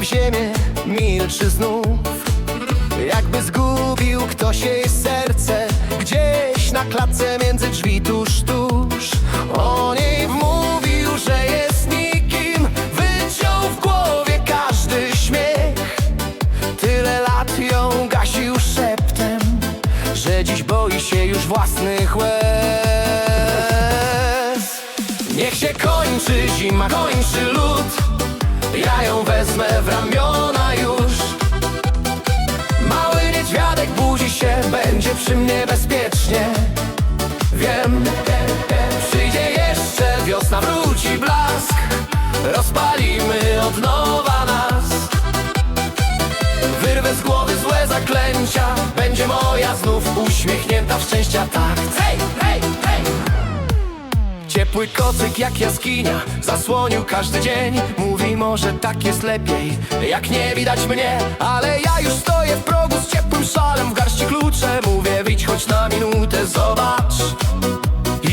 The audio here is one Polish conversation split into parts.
w ziemię, milczy znów. Jakby zgubił ktoś jej serce Gdzieś na klatce między drzwi tuż, tuż. O niej mówił, że jest nikim Wyciął w głowie każdy śmiech. Tyle lat ją gasił szeptem Że dziś boi się już własnych łez. Niech się kończy zima, kończy lód Ja ją wezmę w ramiona już. Mały niedźwiadek budzi się Będzie przy mnie bezpiecznie. Wiem, przyjdzie jeszcze wiosna, wróci blask. Rozpalimy od nowa nas. Wyrwę z głowy złe zaklęcia Będzie moja znów uśmiechnięta w szczęścia tak. Hej, hej, Ciepły kocyk jak jaskinia Zasłonił każdy dzień. Mówi może tak jest lepiej Jak nie widać mnie. Ale ja już stoję w progu z ciepłym szalem W garści klucze. Mówię wyjdź choć na minutę Zobacz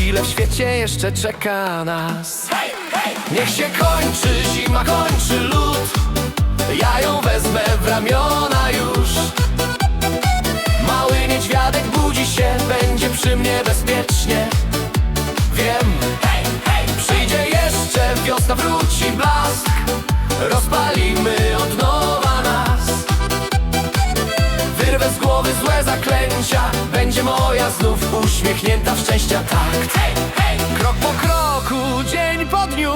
Ile w świecie jeszcze czeka nas. Niech się kończy zima, kończy lód. Ja ją wezmę w ramiona Będzie moja znów uśmiechnięta w szczęścia tak. Hej, hej. Krok po kroku, dzień po dniu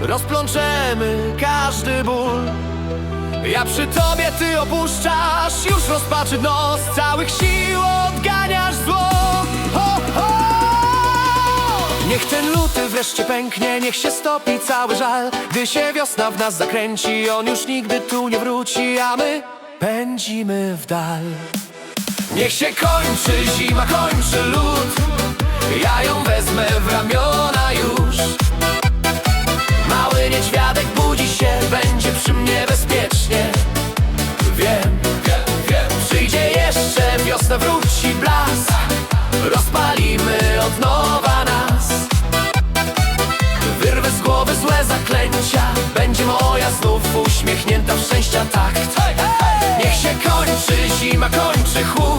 Rozplączemy każdy ból. Ja przy tobie, ty opuszczasz już rozpaczy nos Całych sił odganiasz zło. Ho, ho! Niech ten luty wreszcie pęknie, niech się stopi cały żal. Gdy się wiosna w nas zakręci, on już nigdy tu nie wróci A my pędzimy w dal Niech się kończy zima, kończy lód. Ja ją wezmę w ramiona już. Mały niedźwiadek budzi się, będzie przy mnie bezpiecznie. Wiem, wiem, wiem Przyjdzie jeszcze wiosna, wróci blask Rozpalimy od nowa nas. Wyrwę z głowy złe zaklęcia Będzie moja znów uśmiechnięta w szczęścia tak Niech się kończy zima, kończy chłód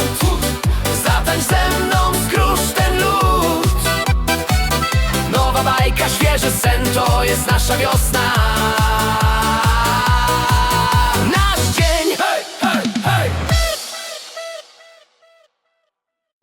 to jest nasza wiosna